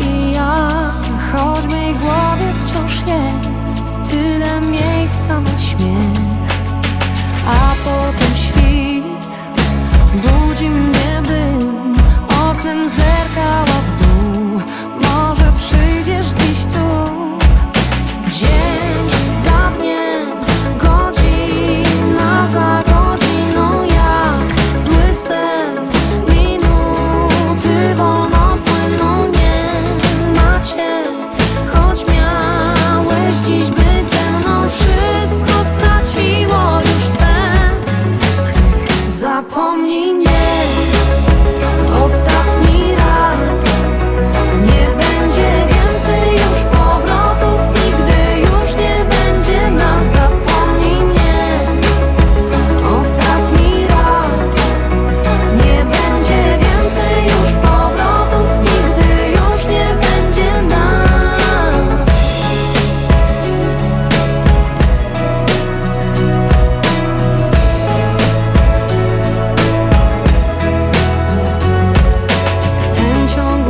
i ja. Choć mej głowie wciąż jest Tyle miejsca na śmiech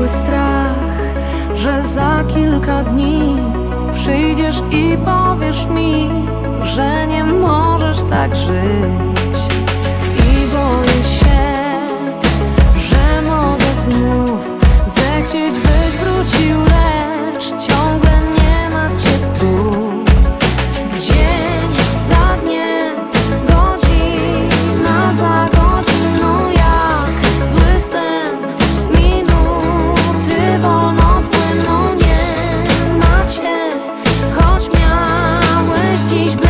strach, że za kilka dni przyjdziesz i powiesz mi, że nie możesz tak żyć. vestes.